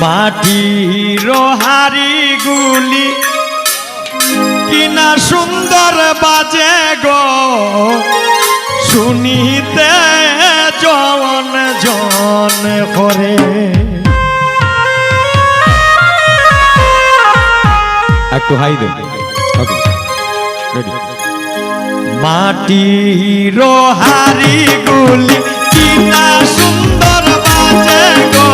মাটির হারি গুলি কিনা সুন্দর বাজে গো। শুনিতে জন জন করে। একটু হাই দেন ওকে রেডি মাটির হারি গুলি কিনা সুন্দর বাজে গো।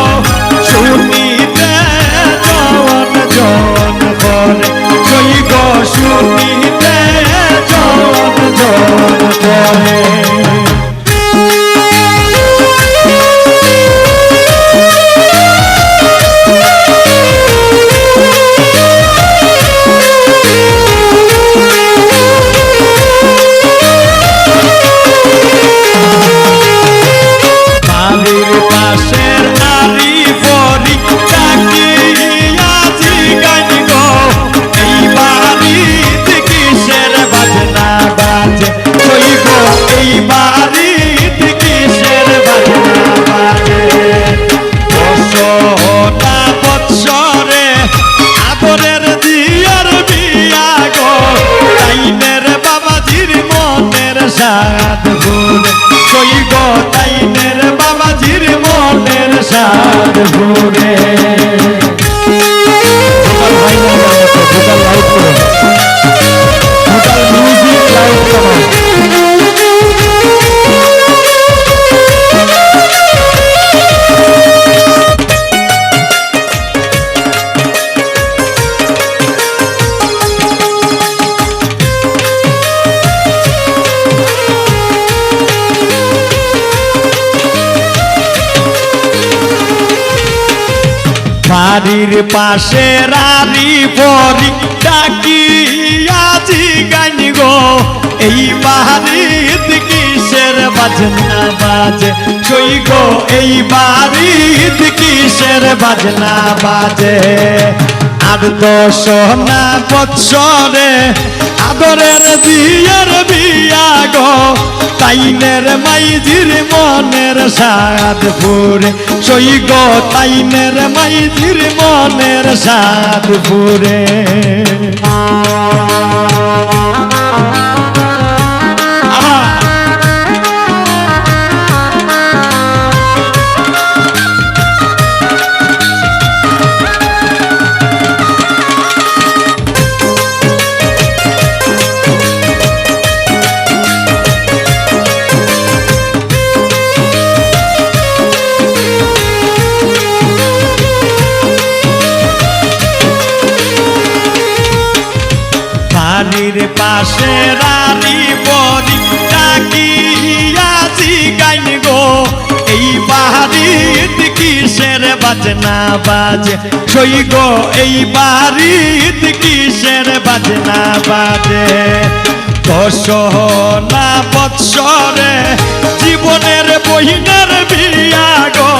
দিয়ার বিয়া গো। তাইনের বাবাজির মনের সাদ ভুলে কই গো তাইনের বাড়ির পাশে রারি ডাকি ডাকিয়াছি গান গো। এই বাড়ির কিসের বাজনা বাজে? চই গো, এই বাড়ির কিসের বাজনা বাজে? আর দশ না বৎসরে আদরের বিয়ের বিয়া গো। তাইনের মাইজির মনের সাদ ফুরে সই গো তাইনের মাইজির মনের সাদ ফুরে বাড়ির পাশে রানী বরি ডাকিয়াছি গাইন গো। এই বাড়ির কিসের বাজনা বাজে? সই গো, এই বাড়ির কিসের বাজনা বাজে? দশনা বৎসরে জীবনের বহিনের বিয়া গো।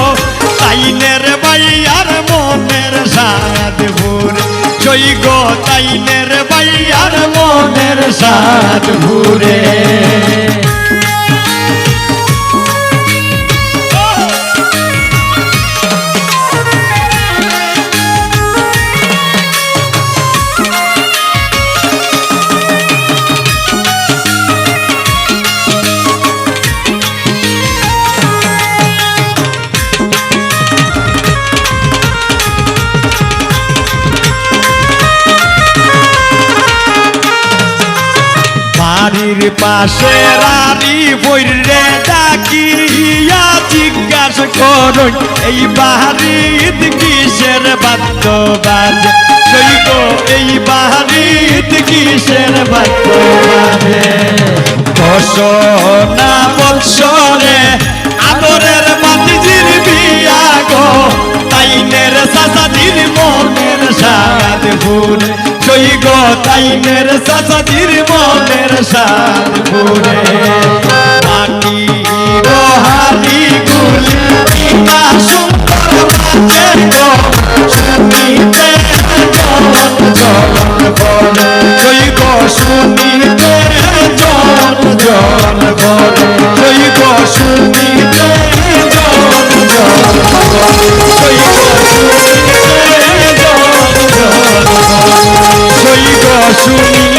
তাইনের বাইয়ার মনের সাদ ভুরে। জয় গো, তাইনের বাইয়ার মনের সাদ বাড়ির পাশে রানী বইরে ডাকিয়া জিজ্ঞাসা করুন, এই বাড়ির কিসের বাদ্য বাজে গো এই বাড়ির কিসের বাদ্য বাজে বসনা বৎসরে আদরের ফুল জয় গো তাইনের সাসাদির মনের সাদ ফুলে মাটি to.